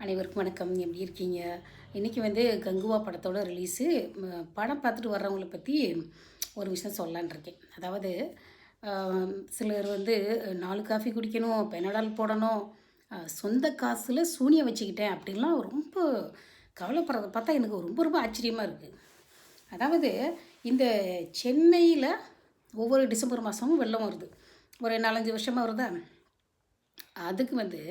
அனைவருக்கும் வணக்கம். எப்படி இருக்கீங்க? இன்றைக்கி வந்து கங்குவா படத்தோட ரிலீஸு படம் பார்த்துட்டு வர்றவங்கள பற்றி ஒரு விஷயம் சொல்லலான் இருக்கேன். அதாவது சிலர் வந்து நாலு காஃபி குடிக்கணும் பெனடால் போடணும் சொந்த காசில் சூனியம் வச்சுக்கிட்டேன் அப்படின்லாம் ரொம்ப கவலைப்படுறத பார்த்தா எனக்கு ரொம்ப ரொம்ப ஆச்சரியமாக இருக்குது அதாவது இந்த சென்னையில் ஒவ்வொரு டிசம்பர் மாதமும் வெள்ளம் வருது. ஒரு நாலஞ்சு வருஷமாக வருதா? அதுக்கு வந்து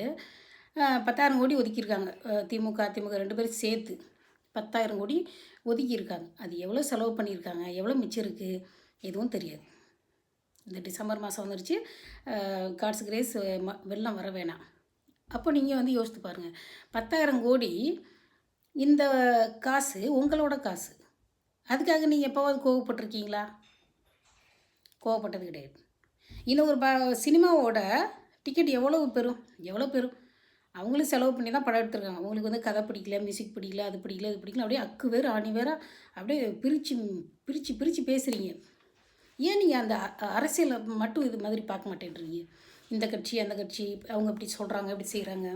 பத்தாயிரம் கோடி ஒதுக்கியிருக்காங்க. திமுக அதிமுக ரெண்டு பேரும் சேர்த்து பத்தாயிரம் கோடி ஒதுக்கியிருக்காங்க. அது எவ்வளோ செலவு பண்ணியிருக்காங்க? எவ்வளோ மிச்சம் இருக்குது எதுவும் தெரியாது. இந்த டிசம்பர் மாதம் வந்துருச்சு. காட்ஸ் கிரேஸ் ம வெள்ளம் வர வேணாம். அப்போ நீங்கள் வந்து யோசித்து பாருங்கள் பத்தாயிரம் கோடி இந்த காசு உங்களோட காசு. அதுக்காக நீங்கள் எப்போவாது கோவப்பட்டிருக்கீங்களா? கோவப்பட்டது கிடையாது. இன்னும் ஒரு ப சினிமாவோட டிக்கெட் எவ்வளவு பெறும்? எவ்வளோ பெறும்? அவங்களும் செலவு பண்ணி தான் படம் எடுத்திருக்காங்க. அவங்களுக்கு வந்து கதை பிடிக்கல மியூசிக் பிடிக்கல அது பிடிக்கல இது பிடிக்கல. அப்படியே அக்கு வேறு ஆணி வேற அப்படியே பிரித்து பிரித்து பிரித்து பேசுகிறீங்க ஏன் நீங்கள் அந்த அரசியலை மட்டும் இது மாதிரி பார்க்க மாட்டேன்றீங்க? இந்த கட்சி அந்த கட்சி அவங்க இப்படி சொல்கிறாங்க இப்படி செய்கிறாங்க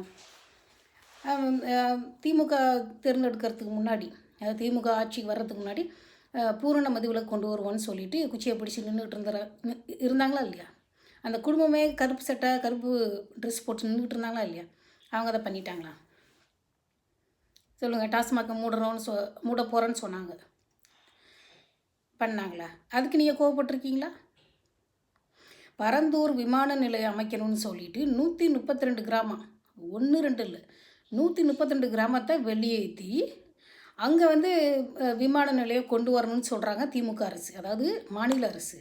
திமுக தேர்ந்தெடுக்கிறதுக்கு முன்னாடி அதாவது திமுக ஆட்சிக்கு வர்றதுக்கு முன்னாடி பூரண மதுவில் கொண்டு வருவோன்னு சொல்லிட்டு குச்சியை பிடிச்சி நின்றுட்டு இருந்த இருந்தாங்களா இல்லையா? அந்த குடும்பமே கருப்பு சட்டை கருப்பு ட்ரெஸ் போட்டு நின்றுட்டு இருந்தாங்களா இல்லையா? அவங்க அதை பண்ணிட்டாங்களா? சொல்லுங்கள் டாஸ்மாக் மூடுறோன்னு சொ மூட போகிறேன்னு சொன்னாங்க. பண்ணாங்களா? அதுக்கு நீங்கள் கோவப்பட்டிருக்கீங்களா? பரந்தூர் விமான நிலையம் அமைக்கணும்னு சொல்லிட்டு நூற்றி முப்பத்தி ரெண்டு கிராமம் ஒன்று ரெண்டு இல்லை நூற்றி முப்பத்தி ரெண்டு கிராமத்தை வெளியேற்றி அங்கே வந்து விமான நிலையம் கொண்டு வரணும்னு சொல்கிறாங்க திமுக அரசு அதாவது மாநில அரசு.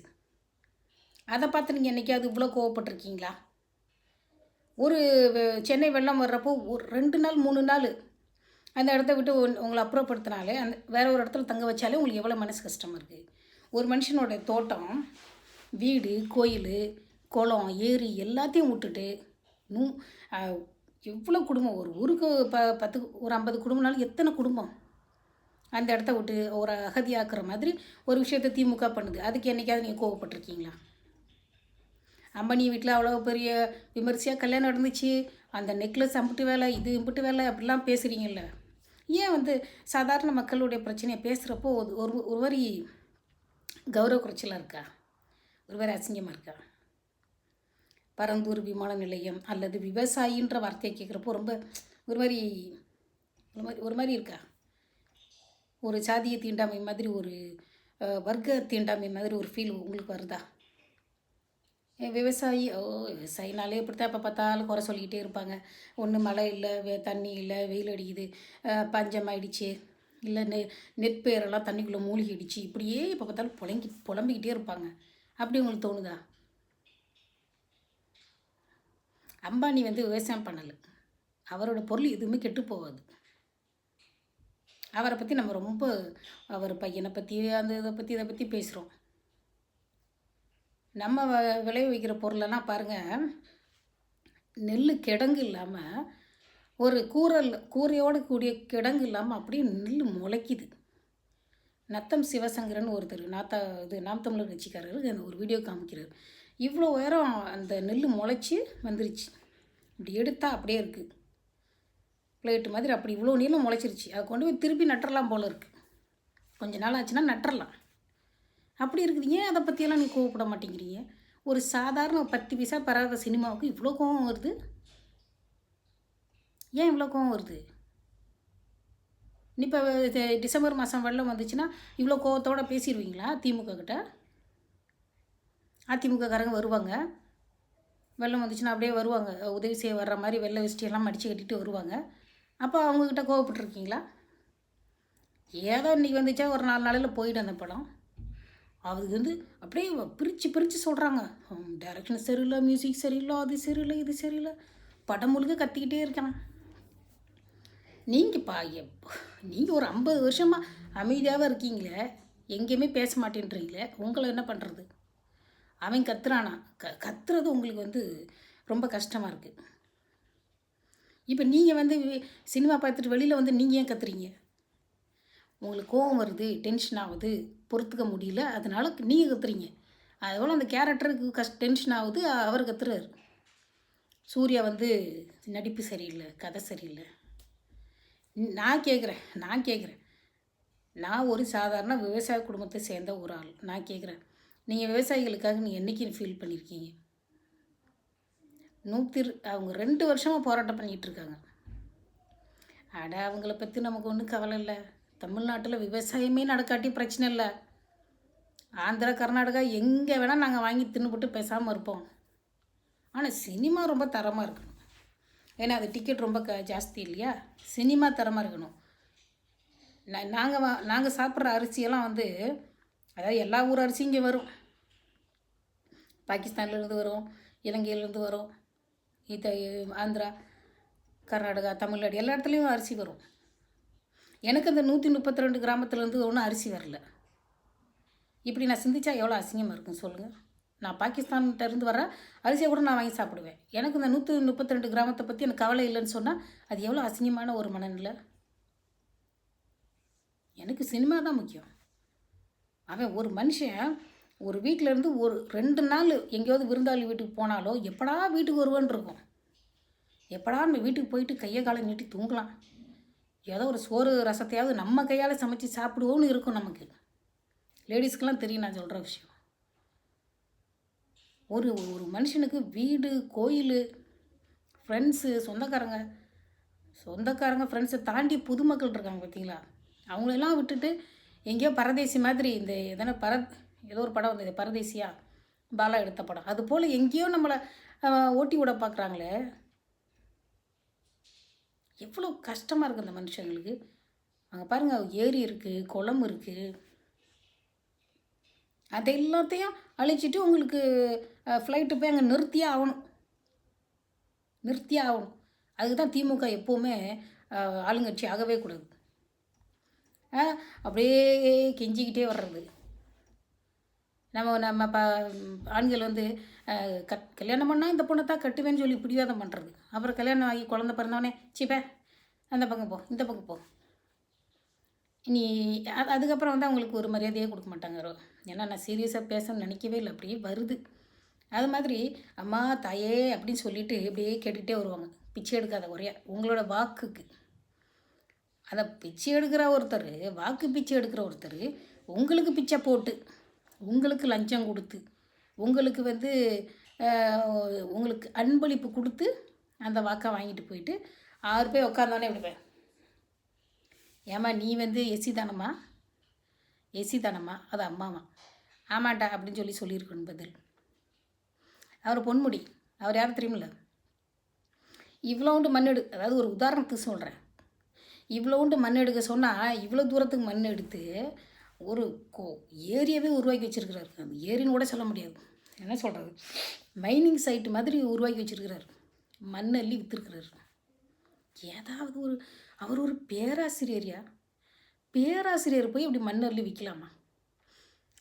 அதை பார்த்து நீங்கள் என்றைக்காவது இவ்வளோ கோவப்பட்டிருக்கீங்களா? ஒரு வெ- சென்னை வெள்ளம் வர்றப்போ ஒரு ரெண்டு நாள் மூணு நாள் அந்த இடத்த விட்டு உங்களை அப்புறப்படுத்தினாலே அந்த வேறு ஒரு இடத்துல தங்க வச்சாலே உங்களுக்கு எவ்வளோ மனசு கஷ்டமாக இருக்குது ஒரு மனுஷனோட தோட்டம் வீடு கோயில் குளம் ஏரி எல்லாத்தையும் விட்டுட்டு நூ எவ்வளோ குடும்பம்? ஒரு ஊருக்கு ப பத்து ஒரு ஐம்பது குடும்பம்னாலும் எத்தனை குடும்பம்? அந்த இடத்த விட்டு ஒரு அகதியாக்குற மாதிரி ஒரு விஷயத்தை திமுக பண்ணுது. அதுக்கு என்னைக்காவது நீங்கள் கோவப்பட்டிருக்கீங்களா? அம்பனி வீட்டில் அவ்வளோ பெரிய விமர்சையாக கல்யாணம் நடந்துச்சு? அந்த நெக்லஸ் அம்பிட்டு வேலை இது இம்பிட்டு வேலை அப்படிலாம் பேசுகிறீங்கல்ல ஏன் வந்து சாதாரண மக்களுடைய பிரச்சனையை பேசுகிறப்போ ஒரு ஒரு ஒரு மாதிரி கௌரவ குறைச்சலாக இருக்கா? ஒரு மாதிரி அசிங்கமாக இருக்கா? பரந்தூர் விமான நிலையம் அல்லது விவசாயின்ற வார்த்தையை கேட்குறப்போ ரொம்ப ஒரு மாதிரி ஒரு மாதிரி ஒரு மாதிரி இருக்கா? ஒரு சாதிய தீண்டாமை மாதிரி ஒரு வர்க்க தீண்டாமை மாதிரி ஒரு ஃபீல் உங்களுக்கு வருதா? விவசாயி ஓ விவசாயினாலே இப்படி தான் எப்போ பார்த்தாலும் குறை சொல்லிக்கிட்டே இருப்பாங்க. ஒன்று மழை இல்லை வே தண்ணி இல்லை வெயில் அடிக்குது. பஞ்சம் ஆயிடுச்சு. இல்லை நெ நெற்பயிரெல்லாம் தண்ணிக்குள்ளே மூழ்கிடுச்சு. இப்படியே எப்போ பார்த்தாலும் புலங்கி புலம்பிக்கிட்டே இருப்பாங்க. அப்படி உங்களுக்கு தோணுதா? அம்பானி வந்து விவசாயம் பண்ணலை. அவரோட பொருள் எதுவுமே கெட்டு போகாது. அவரை பற்றி நம்ம ரொம்ப அவர் பையனை பற்றி அந்த இதை பற்றி இதை பற்றி பேசுகிறோம் நம்ம வ- பொருளெல்லாம் பாருங்கள் நெல் கிடங்கு இல்லாமல் ஒரு கூரல் கூரையோடு கூடிய கிடங்கு இல்லாமல் அப்படியே நெல் முளைக்குது. நத்தம் சிவசங்கரன் ஒருத்தர் நாத்தா இது நாம் தமிழர் கட்சிக்காரர் அந்த ஒரு வீடியோ காமிக்கிறார். இவ்வளோ உயரம் அந்த நெல் முளைச்சி வந்துருச்சு. இப்படி எடுத்தால் அப்படியே இருக்குது பிளேட்டு மாதிரி அப்படி இவ்வளோ நீளம் முளைச்சிருச்சு. அதை கொண்டு போய் திருப்பி நட்டுறலாம் போல இருக்குது கொஞ்ச நாள் ஆச்சுன்னா நட்டுறலாம். அப்படி இருக்குது. ஏன் அதை பற்றியெல்லாம் நீ கோவப்பட மாட்டேங்கிறீங்க? ஒரு சாதாரண பத்து பைசா பராத சினிமாவுக்கு இவ்வளோ கோவம் வருது? ஏன் இவ்வளோ கோவம் வருது? இப்போ டிசம்பர் மாதம் வெள்ளம் வந்துச்சுன்னா இவ்வளோ கோவத்தோடு பேசிடுவீங்களா திமுக கிட்ட? அதிமுககாரங்க வருவாங்க. வெள்ளம் வந்துச்சுன்னா அப்படியே வருவாங்க. உதவி செய்ய வர்ற மாதிரி வெள்ளை வேஷ்டியெல்லாம் மடித்து கட்டிட்டு வருவாங்க. அப்போ அவங்கக்கிட்ட கோவப்பட்டிருக்கீங்களா? ஏதோ இன்றைக்கி வந்துச்சா ஒரு நாலு நாளையில் போயிடும் அந்த படம். அது வந்து அப்படியே பிரித்து பிரித்து சொல்கிறாங்க டைரக்ஷன் சரியில்லை மியூசிக் சரியில்லை அது சரியில்லை இது சரியில்லை. படம் முழுக்க கத்திக்கிட்டே இருக்கேன். நீங்கள் பா நீங்கள் ஒரு ஐம்பது வருஷமாக அமைதியாகவே இருக்கீங்களே எங்கேயுமே பேச மாட்டேன்றீங்களே உங்களை என்ன பண்ணுறது அவன் கத்துறானா? க கத்துறது உங்களுக்கு வந்து ரொம்ப கஷ்டமாக இருக்குது இப்போ நீங்கள் வந்து சினிமா பார்த்துட்டு வெளியில் வந்து நீங்கள் ஏன் கத்துறீங்க? உங்களுக்கு கோவம் வருது டென்ஷன் ஆகுது. பொறுத்துக்க முடியல. அதனால நீங்கள் கத்துறீங்க. அதுபோல் அந்த கேரக்டருக்கு கஷ் டென்ஷன் ஆகுது. அவர் கத்துறாரு. சூர்யா வந்து நடிப்பு சரியில்லை கதை சரியில்லை. நான் கேட்குறேன் நான் கேட்குறேன் நான் ஒரு சாதாரண விவசாய குடும்பத்தை சேர்ந்த ஒரு ஆள். நான் கேட்குறேன் நீங்கள் விவசாயிகளுக்காக நீங்கள் என்றைக்கு ஃபீல் பண்ணியிருக்கீங்க நூற்றி அவங்க ரெண்டு வருஷமாக போராட்டம் பண்ணிகிட்டு இருக்காங்க. அட அவங்கள பற்றி நமக்கு ஒன்றும் கவலை இல்லை. தமிழ்நாட்டில் விவசாயமே நடக்காட்டி பிரச்சனை இல்லை. ஆந்திரா கர்நாடகா எங்கே வேணால் நாங்கள் வாங்கி தின்னுபுட்டு பேசாமல் இருப்போம். ஆனால் சினிமா ரொம்ப தரமாக இருக்கணும். ஏன்னா அது டிக்கெட் ரொம்ப க ஜாஸ்தி இல்லையா? சினிமா தரமாக இருக்கணும். நாங்கள் வா நாங்கள் சாப்பிட்ற அரிசியெல்லாம் வந்து அதாவது எல்லா ஊர் அரிசியும் இங்கே வரும். பாகிஸ்தான்லேருந்து வரும் இலங்கையிலேருந்து வரும் இது ஆந்திரா கர்நாடகா தமிழ்நாடு எல்லா இடத்துலையும் அரிசி வரும். எனக்கு அந்த நூற்றி முப்பத்தி ரெண்டு கிராமத்துலேருந்து ஒன்றும் அரிசி வரல. இப்படி நான் சிந்திச்சா எவ்வளோ அசிங்கமாக இருக்கும் சொல்லுங்கள் நான் பாகிஸ்தான்கிட்டருந்து வர அரிசியை கூட நான் வாங்கி சாப்பிடுவேன். எனக்கு இந்த நூற்றி முப்பத்தி ரெண்டு கிராமத்தை பற்றி எனக்கு கவலை இல்லைன்னு சொன்னால் அது எவ்வளோ அசிங்கமான ஒரு மனநிலை? எனக்கு சினிமா தான் முக்கியம். அவன் ஒரு மனுஷன் ஒரு வீட்டில் இருந்து ஒரு ரெண்டு நாள் எங்கேயாவது விருந்தாளி வீட்டுக்கு போனாலோ எப்படா வீட்டுக்கு வருவேன் இருக்கும். எப்படா நம்ம வீட்டுக்கு போயிட்டு கையை காலை நீட்டி தூங்கலாம். ஏதோ ஒரு சோறு ரசத்தையாவது நம்ம கையால் சமைச்சு சாப்பிடுவோம்னு இருக்கும் நமக்கு. லேடிஸ்க்கெலாம் தெரியும் நான் சொல்கிற விஷயம். ஒரு ஒரு மனுஷனுக்கு வீடு கோயில் ஃப்ரெண்ட்ஸு சொந்தக்காரங்க சொந்தக்காரங்க ஃப்ரெண்ட்ஸை தாண்டி புதுமக்கள் இருக்காங்க பார்த்தீங்களா அவங்களெல்லாம் விட்டுட்டு எங்கேயோ பரதேசி மாதிரி இந்த எதனா பர ஏதோ ஒரு படம் வந்தது பரதேசியா பாலா எடுத்த படம். அது போல் எங்கேயோ நம்மளை ஓட்டி விட பார்க்குறாங்களே எவ்வளோ கஷ்டமாக இருக்குது அந்த மனுஷங்களுக்கு. அங்கே பாருங்கள் ஏரி இருக்குது குளம் இருக்குது அதை எல்லாத்தையும் அழிச்சிட்டு உங்களுக்கு ஃப்ளைட்டு போய் அங்கே நிறுத்தியே ஆகணும். நிறுத்தியே ஆகணும். அதுக்கு தான் திமுக எப்போவுமே ஆளுங்கட்சி ஆகவே கூடாது. அப்படியே கெஞ்சிக்கிட்டே வர்றது. நம்ம நம்ம ப ஆண்கள் வந்து கட் கல்யாணம் பண்ணால் இந்த பொண்ணை தான் கட்டுவேன்னு சொல்லி பிடிவாதம் பண்ணுறது அப்புறம் கல்யாணம் ஆகி குழந்த பிறந்தவொடனே சிப்பே அந்த பக்கம் போ இந்த பக்கம் போ. இனி அது அதுக்கப்புறம் வந்து அவங்களுக்கு ஒரு மரியாதையே கொடுக்க மாட்டாங்க. ரோ. ஏன்னா நான் சீரியஸாக பேசணும்னு நினைக்கவே இல்லை. அப்படியே வருது. அது மாதிரி அம்மா தாயே அப்படின்னு சொல்லிட்டு இப்படியே கேட்டுக்கிட்டே வருவாங்க. பிச்சை எடுக்காத ஒரே உங்களோட வாக்குக்கு. அதை பிச்சை எடுக்கிற ஒருத்தர் வாக்கு பிச்சை எடுக்கிற ஒருத்தர் உங்களுக்கு பிச்சை போட்டு உங்களுக்கு லஞ்சம் கொடுத்து உங்களுக்கு வந்து உங்களுக்கு அன்பளிப்பு கொடுத்து அந்த வாக்கை வாங்கிட்டு போயிட்டு ஆறு பேர் உட்காந்தோன்னே விடுவேன் ஏம்மா நீ வந்து எசி தானம்மா எசி தானம்மா அது அம்மாவா ஆமாண்டா அப்படின்னு சொல்லி சொல்லியிருக்கணும் பதில். அவர் பொன்முடி. அவர் யாரும் தெரியுமில்ல? இவ்வளோண்டு மண் எடு அதாவது ஒரு உதாரணத்துக்கு சொல்கிறேன் இவ்வளோண்டு மண் எடுக்க சொன்னால் இவ்வளோ தூரத்துக்கு மண் எடுத்து ஒரு கோ ஏரியாவே உருவாக்கி வச்சிருக்கிறாரு. அந்த ஏரின்னு கூட சொல்ல முடியாது. என்ன சொல்கிறது மைனிங் சைட்டு மாதிரி உருவாக்கி வச்சிருக்கிறாரு. மண் அள்ளி விற்றுருக்கிறாரு ஏதாவது ஒரு அவர் ஒரு பேராசிரியரியா பேராசிரியர் போய் இப்படி மண் அள்ளி விற்கலாமா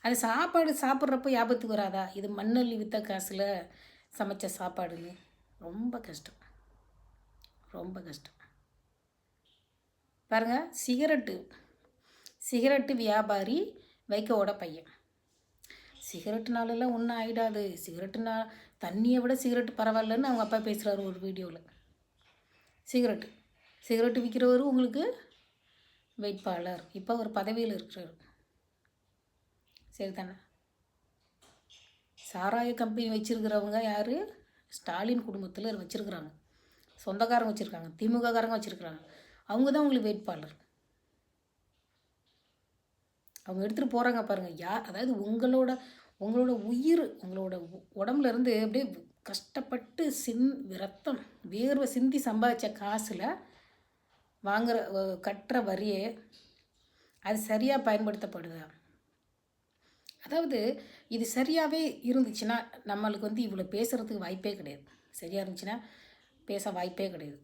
அது சாப்பாடு சாப்பிட்றப்ப ஞாபகத்துக்கு வராதா? இது மண்ணள்ளி விற்ற காசில் சமைச்ச சாப்பாடுன்னு. ரொம்ப கஷ்டம். ரொம்ப கஷ்டம். பாருங்கள் சிகரெட்டு. சிகரெட்டு வியாபாரி வைக்கோட பையன். சிகரெட்டுனாலெல்லாம் ஒன்றும் ஆகிடாது சிகரெட்டுனா தண்ணியை விட சிகரெட்டு பரவாயில்லன்னு அவங்க அப்பா பேசுகிறாரு ஒரு வீடியோவில் சிகரெட்டு. சிகரெட்டு விற்கிறவர் உங்களுக்கு வேட்பாளர். இப்போ ஒரு பதவியில் இருக்கிறார். சரி தானே சாராய கம்பெனி வச்சுருக்கிறவங்க யார்? ஸ்டாலின் குடும்பத்தில் வச்சுருக்குறாங்க. சொந்தக்காரங்க வச்சுருக்காங்க. திமுககாரங்க வச்சுருக்குறாங்க. அவங்க தான் உங்களுக்கு வேட்பாளர். அவங்க எடுத்துகிட்டு போகிறாங்க பாருங்கள் யார் அதாவது உங்களோட உங்களோட உயிர் உங்களோட உடம்புலேருந்து உடம்புல இருந்து அப்படியே கஷ்டப்பட்டு சிந் ரத்தம் வேர்வை சிந்தி சம்பாதிச்ச காசில் வாங்குற கட்டுற வரியே அது சரியாக பயன்படுத்தப்படுதா? அதாவது இது சரியாகவே இருந்துச்சுன்னா நம்மளுக்கு வந்து இவ்வளோ பேசுகிறதுக்கு வாய்ப்பே கிடையாது. சரியாக இருந்துச்சுன்னா பேச வாய்ப்பே கிடையாது.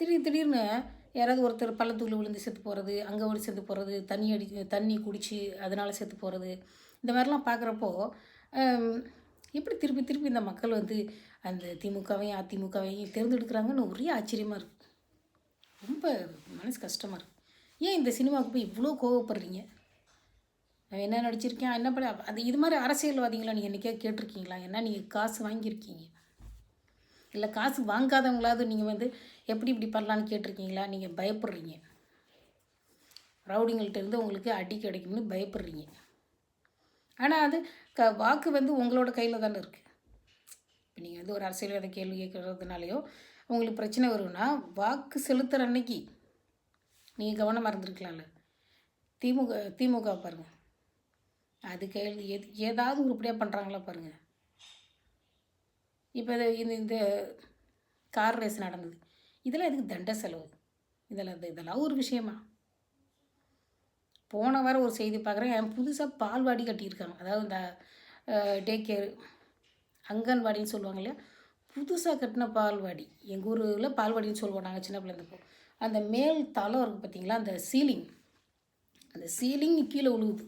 திடீர் திடீர்னு யாராவது ஒருத்தர் பள்ளத்துக்குள்ள விழுந்து செத்து போகிறது அங்கே ஒரு செத்து போகிறது தண்ணி அடி தண்ணி குடித்து அதனால் செத்து போகிறது இந்த மாதிரிலாம் பார்க்குறப்போ எப்படி திருப்பி திருப்பி இந்த மக்கள் வந்து அந்த திமுகவையும் அதிமுகவையும் தேர்ந்தெடுக்கிறாங்கன்னு ஒரே ஆச்சரியமாக இருக்குது ரொம்ப மனசு கஷ்டமாக இருக்குது ஏன் இந்த சினிமாவுக்கு போய் இவ்வளோ கோவப்படுறீங்க? நான் என்ன நடிச்சிருக்கேன் என்ன பண்ண அது இது மாதிரி அரசியல்வாதிகளை நீங்கள் என்றைக்கே கேட்டிருக்கீங்களா? ஏன்னா நீங்கள் காசு வாங்கியிருக்கீங்க. இல்லை காசு வாங்காதவங்களாவது நீங்கள் வந்து எப்படி இப்படி பண்ணலான்னு கேட்டிருக்கீங்களா? நீங்கள் பயப்படுறீங்க. ரவுடிங்கள்ட்ட இருந்து உங்களுக்கு அடி கிடைக்கும்னு பயப்படுறீங்க. ஆனால் அது க வாக்கு வந்து உங்களோட கையில் தானே இருக்குது இப்போ நீங்கள் வந்து ஒரு அரசியல்வாத கேள்வி கேட்குறதுனாலையோ உங்களுக்கு பிரச்சனை வரும்னா வாக்கு செலுத்துகிற அன்னைக்கு நீங்கள் கவனமாக இருந்திருக்கலாம்ல. திமுக திமுக பாருங்கள் அது கேள்வி எது ஏதாவது உருப்படியாக பண்ணுறாங்களா பாருங்கள் இப்போ இது இந்த இந்த கார் ரேஸ் நடந்தது. இதெல்லாம் எதுக்கு தண்ட செலவு? இதெல்லாம் இதெல்லாம் ஒரு விஷயமா? போன வாரம் ஒரு செய்தி பார்க்குறேன். புதுசாக பால்வாடி கட்டியிருக்காங்க. அதாவது இந்த டே கேர் அங்கன்வாடின்னு சொல்லுவாங்க இல்லையா? புதுசாக கட்டின பால்வாடி எங்கள் ஊரில் பால்வாடின்னு சொல்லுவோம் நாங்கள் சின்ன பிள்ளைந்தப்போ அந்த மேல் தளம் இருக்குது பார்த்தீங்களா? அந்த சீலிங் அந்த சீலிங் கீழே உழுவுது.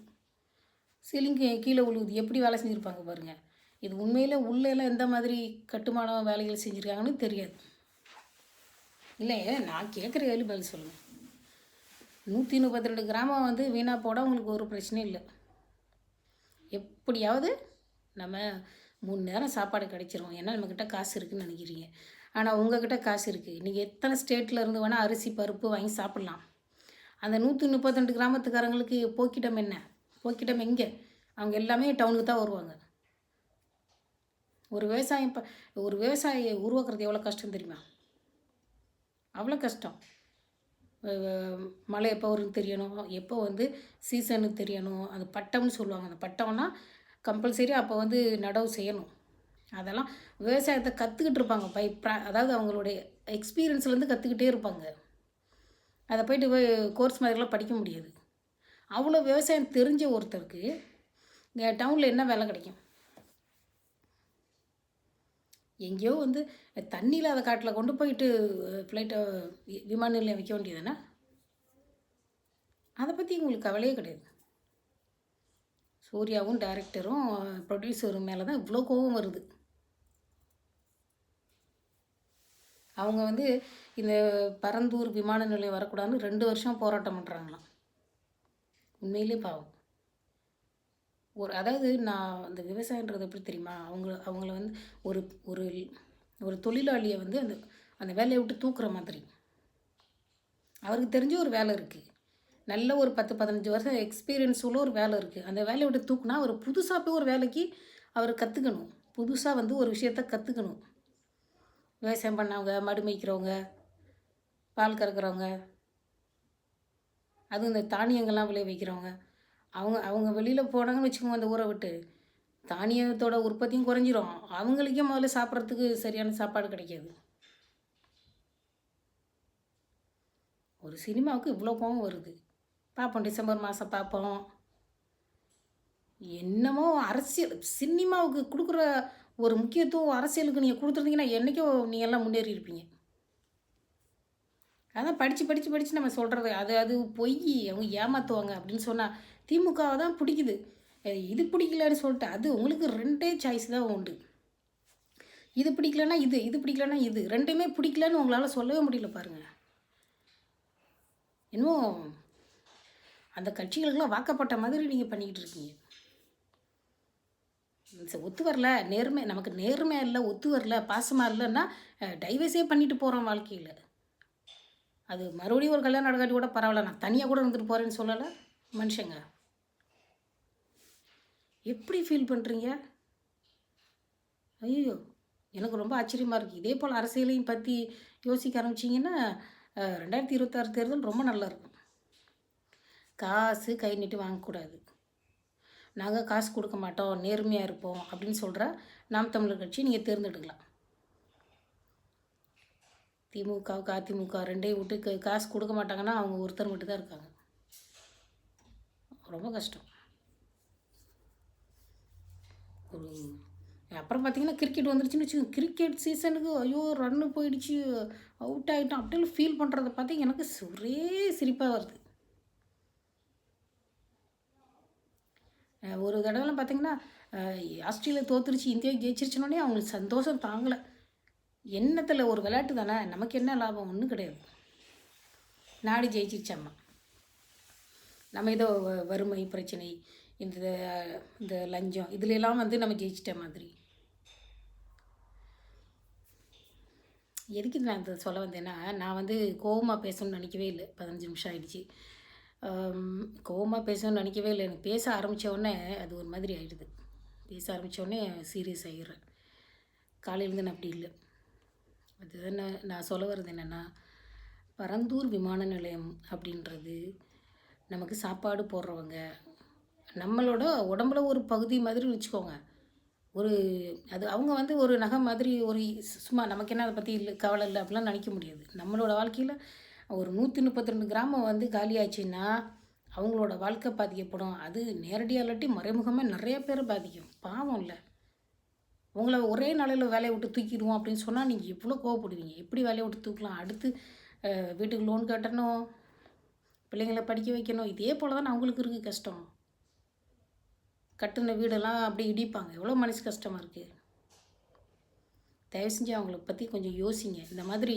சீலிங் கீழே விழுகுது எப்படி வேலை செஞ்சுருப்பாங்க பாருங்கள் இது உண்மையில் உள்ளேலாம் எந்த மாதிரி கட்டுமான வேலைகள் செஞ்சுருக்காங்கன்னு தெரியாது. இல்லை நான் கேட்குற கேள்வி பதில் சொல்லுங்கள் நூற்றி முப்பத்தி ரெண்டு கிராமம் வந்து வீணாக போட உங்களுக்கு ஒரு பிரச்சனையும் இல்லை. எப்படியாவது நம்ம மூணு நேரம் சாப்பாடு கிடைச்சிரும். ஏன்னா நம்மக்கிட்ட காசு இருக்குன்னு நினைக்கிறீங்க. ஆனால் உங்ககிட்ட காசு இருக்குது நீங்கள் எத்தனை ஸ்டேட்டில் இருந்து வேணால் அரிசி பருப்பு வாங்கி சாப்பிட்லாம். அந்த நூற்றி முப்பத்திரெண்டு கிராமத்துக்காரங்களுக்கு போக்கிடம் என்ன? போக்கிடம் எங்கே? அவங்க எல்லாமே டவுனுக்கு தான் வருவாங்க. ஒரு விவசாயம் இப்போ ஒரு விவசாயியை உருவாக்குறது எவ்வளோ கஷ்டம் தெரியுமா? அவ்வளோ கஷ்டம். மழை எப்போ வரும்னு தெரியணும். எப்போ வந்து சீசனு தெரியணும். அது பட்டம்னு சொல்லுவாங்க. அந்த பட்டம்னா கம்பல்சரி அப்போ வந்து நடவு செய்யணும். அதெல்லாம் விவசாயத்தை கற்றுக்கிட்டு இருப்பாங்க. பை ப்ரா அதாவது அவங்களுடைய எக்ஸ்பீரியன்ஸ்லேருந்து கற்றுக்கிட்டே இருப்பாங்க. அதை போயிட்டு போய் கோர்ஸ் மாதிரிலாம் படிக்க முடியாது. அவ்வளோ விவசாயம் தெரிஞ்ச ஒருத்தருக்கு இங்கே டவுனில் என்ன வேலை கிடைக்கும்? எங்கேயோ வந்து தண்ணி இல்லாத காட்டில் கொண்டு போயிட்டு ஃப்ளைட்டை விமான நிலையம் வைக்க வேண்டியதுன்னா அதை பற்றி உங்களுக்கு கவலையே கிடையாது. சூர்யாவும் டைரக்டரும் ப்ரொடியூசரும் மேலே தான் இவ்வளோ கோபம் வருது. அவங்க வந்து இந்த பரந்தூர் விமான நிலையம் வரக்கூடாதுன்னு ரெண்டு வருஷம் போராட்டம் பண்ணுறாங்களாம் உண்மையிலே பாவம். ஒரு அதாவது நான் அந்த விவசாயன்றது எப்படி தெரியுமா? அவங்க அவங்கள வந்து ஒரு ஒரு ஒரு தொழிலாளியை வந்து அந்த அந்த வேலையை விட்டு தூக்குற மாதிரி. அவருக்கு தெரிஞ்ச ஒரு வேலை இருக்குது நல்ல ஒரு பத்து பதினஞ்சு வருஷம் எக்ஸ்பீரியன்ஸ் உள்ள ஒரு வேலை இருக்குது அந்த வேலையை விட்டு தூக்குனா அவர் புதுசாக போய் ஒரு வேலைக்கு அவர் கற்றுக்கணும் புதுசாக வந்து ஒரு விஷயத்த கற்றுக்கணும் விவசாயம் பண்ணவங்க மடு மேய்க்கிறவங்க பால் கறக்கிறவங்க அதுவும் இந்த தானியங்கள்லாம் விளைய வைக்கிறவங்க. அவங்க அவங்க வெளியில் போனாங்கன்னு வச்சுக்கோங்க அந்த ஊரை விட்டு. தானியத்தோட உற்பத்தியும் குறைஞ்சிரும். அவங்களுக்கே முதல்ல சாப்பிட்றதுக்கு சரியான சாப்பாடு கிடைக்காது. ஒரு சினிமாவுக்கு இவ்வளோ கோவம் வருது. பார்ப்போம் டிசம்பர் மாதம் பார்ப்போம் என்னமோ அரசியல் சினிமாவுக்கு கொடுக்குற ஒரு முக்கியத்துவம் அரசியலுக்கு நீங்கள் கொடுத்துருந்தீங்கன்னா என்றைக்கோ நீங்கள் எல்லாம் முன்னேறி இருப்பீங்க. அதான் படித்து படித்து படித்து நம்ம சொல்கிறது அது அது பொய். அவங்க ஏமாற்றுவாங்க அப்படின்னு சொன்னால் திமுகவை தான் பிடிக்குது. இது பிடிக்கலன்னு சொல்லிட்டு அது உங்களுக்கு ரெண்டே சாய்ஸ் தான் உண்டு. இது பிடிக்கலன்னா இது இது பிடிக்கலன்னா இது ரெண்டுமே பிடிக்கலன்னு உங்களால் சொல்லவே முடியல பாருங்கள் இன்னும் அந்த கட்சிகளுக்கெல்லாம் வாக்கப்பட்ட மாதிரி நீங்கள் பண்ணிக்கிட்டு இருக்கீங்க. ஒத்து வரல நேர்மை நமக்கு நேர்மை இல்லை ஒத்து வரல பாசமாக இல்லைன்னா டைவர்ஸே பண்ணிட்டு போகிறோம் வாழ்க்கையில். அது மறுபடியும் ஒரு கல்யாணம் நடக்காட்டி கூட பரவாயில்ல நான் தனியாக கூட இருந்துட்டு போகிறேன்னு சொல்லலை மனுஷங்க. எப்படி ஃபீல் பண்ணுறீங்க ஐயோ எனக்கு ரொம்ப ஆச்சரியமாக இருக்குது இதே போல் அரசியலையும் பற்றி யோசிக்க ஆரம்பிச்சிங்கன்னா ரெண்டாயிரத்தி இருபத்தாறு தேர்தல் ரொம்ப நல்லா இருக்கும். காசு கை நீட்டு வாங்கக்கூடாது. நாங்கள் காசு கொடுக்க மாட்டோம் நேர்மையாக இருப்போம் அப்படின்னு சொல்கிற நாம் தமிழர் கட்சி நீங்கள் தேர்ந்தெடுக்கலாம். திமுகவுக்கு அதிமுக ரெண்டையும் விட்டு காசு கொடுக்க மாட்டாங்கன்னா அவங்க ஒருத்தர் மட்டும் தான் இருக்காங்க. ரொம்ப கஷ்டம். ஒரு அப்புறம் பார்த்தீங்கன்னா கிரிக்கெட் வந்துருச்சுன்னு வச்சுக்கோங்க. கிரிக்கெட் சீசனுக்கு ஐயோ ரன்னு போயிடுச்சு அவுட் ஆகிட்டோம் அப்படின்னு ஃபீல் பண்ணுறத பார்த்து எனக்கு ஒரே சிரிப்பாக வருது. ஒரு தடவைலாம் பார்த்தீங்கன்னா ஆஸ்திரேலியா தோத்துருச்சு இந்தியா ஜெயிச்சிருச்சுனோடனே அவங்களுக்கு சந்தோஷம் தாங்கலை. எண்ணத்தில் ஒரு விளையாட்டு தானே நமக்கு என்ன லாபம்? ஒன்றும் கிடையாது. நாடு ஜெயிச்சிருச்சம்மா நம்ம ஏதோ வ- வறுமை பிரச்சனை இந்த இந்த லஞ்சம். இதுலெல்லாம் வந்து நம்ம ஜெயிச்சிட்ட மாதிரி. எதுக்கு நான் இதை சொல்ல வந்தேன்னா நான் வந்து கோவமாக பேசணும்னு நினைக்கவே இல்லை. பதினஞ்சு நிமிஷம் ஆகிடுச்சு கோவமாக பேசணும்னு நினைக்கவே இல்லை. எனக்கு பேச ஆரம்பித்தோடனே அது ஒரு மாதிரி ஆகிடுது பேச ஆரம்பித்தோடனே சீரியஸ் ஆகிடுறேன் காலையிலேருந்து நான் அப்படி இல்லை. அதுதான் நான் நான் சொல்ல வர்றது என்னென்னா பரந்தூர் விமான நிலையம் அப்படின்றது நமக்கு சாப்பாடு போடுறவங்க நம்மளோட உடம்புல ஒரு பகுதி மாதிரி வச்சுக்கோங்க. ஒரு அது அவங்க வந்து ஒரு நகை மாதிரி ஒரு சும்மா நமக்கு என்ன அதை பற்றி இல்லை கவலை இல்லை அப்படிலாம் நினைக்க முடியாது. நம்மளோட வாழ்க்கையில் ஒரு நூற்றி முப்பத்தி ரெண்டு கிராமம் வந்து காலியாச்சுன்னா அவங்களோட வாழ்க்கை பாதிக்கப்படும். அது நேரடியாக இல்லாட்டி மறைமுகமாக நிறைய பேரை பாதிக்கும். பாவம் இல்லை. உங்களை ஒரே நாளையில் வேலையை விட்டு தூக்கிடுவோம் அப்படின்னு சொன்னால் நீங்கள் எவ்வளோ கோவப்படுவீங்க? எப்படி வேலையை விட்டு தூக்கலாம்? அடுத்து வீட்டுக்கு லோன் கட்டணும் பிள்ளைங்களை படிக்க வைக்கணும். இதே போல் தான் அவங்களுக்கு இருக்குது கஷ்டம். கட்டின வீடெல்லாம் அப்படி இடிப்பாங்க. எவ்வளோ மனசு கஷ்டமாக இருக்குது தயவு செஞ்சு அவங்கள பற்றி கொஞ்சம் யோசிங்க. இந்த மாதிரி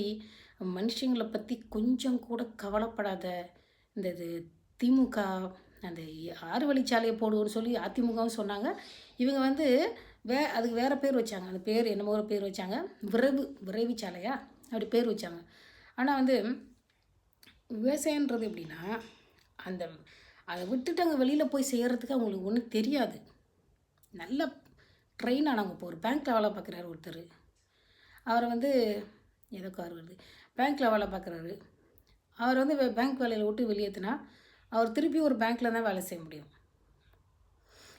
மனுஷங்களை பற்றி கொஞ்சம் கூட கவலைப்படாத இந்த இது திமுக அந்த ஆறு வழிச்சாலையை போடுவோன்னு சொல்லி அதிமுகவும் சொன்னாங்க. இவங்க வந்து வே அதுக்கு வேறு பேர் வச்சாங்க. அந்த பேர் என்னமோ ஒரு பேர் வச்சாங்க. விரைவு விரைவு சாலையா அப்படி பேர் வச்சாங்க. ஆனால் வந்து விவசாயன்றது எப்படின்னா அந்த அதை விட்டுட்டு அங்கே வெளியில் போய் செய்கிறதுக்கு அவங்களுக்கு ஒன்றும் தெரியாது. நல்ல ட்ரெயின் இப்போ. ஒரு பேங்க்கில் வேலை பார்க்குறாரு ஒருத்தர். அவரை வந்து ஏதோ கார் வருது. பேங்க்கில் வேலை பார்க்குறாரு. அவர் வந்து பேங்க் வேலையில் விட்டு வெளியேற்றினா அவர் திருப்பி ஒரு பேங்க்கில் தான் வேலை செய்ய முடியும்.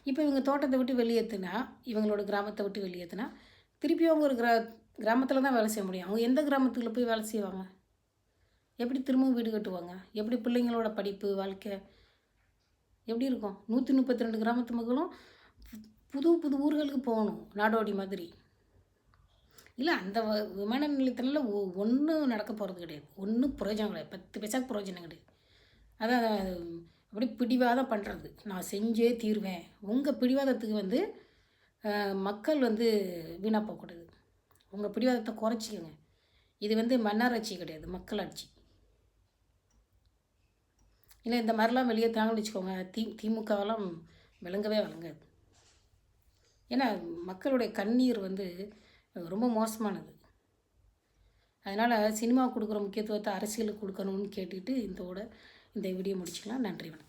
இப்போ இவங்க தோட்டத்தை விட்டு வெளியேற்றினா இவங்களோட கிராமத்தை விட்டு வெளியேற்றினா திருப்பி அவங்க ஒரு கிரா கிராமத்தில் தான் வேலை செய்ய முடியும். அவங்க எந்த கிராமத்துக்குள்ளே போய் வேலை செய்வாங்க? எப்படி திரும்பவும் வீடு கட்டுவாங்க? எப்படி பிள்ளைங்களோட படிப்பு வாழ்க்கை எப்படி இருக்கும்? நூற்றி முப்பத்தி ரெண்டு கிராமத்து மக்களும் பு- புது புது ஊர்களுக்கு போகணும் நாடோடி மாதிரி. இல்லை அந்த விமான நிலையத்தினால ஒன்றும் நடக்க போகிறது கிடையாது. ஒன்றும் பிரயோஜனம் கிடையாது. பத்து பைசாக்கு பிரயோஜனம் கிடையாது. அதான் அப்படி பிடிவாதம் பண்ணுறது நான் செஞ்சே தீர்வேன். உங்கள் பிடிவாதத்துக்கு வந்து மக்கள் வந்து வீணாக போகக்கூடாது. உங்கள் பிடிவாதத்தை குறைச்சிக்கோங்க. இது வந்து மன்னராட்சி கிடையாது. மக்களாட்சி இல்லை இந்த மாதிரிலாம் வெளியே தாங்கன்னு வச்சுக்கோங்க தி திமுகவெல்லாம் விளங்கவே விளங்காது. ஏன்னா மக்களுடைய கண்ணீர் வந்து ரொம்ப மோசமானது. அதனால் சினிமா கொடுக்குற முக்கியத்துவத்தை அரசியலுக்கு கொடுக்கணும்னு கேட்டுக்கிட்டு இதோட இந்த வீடியோ முடிச்சுக்கலாம். நன்றி வணக்கம்.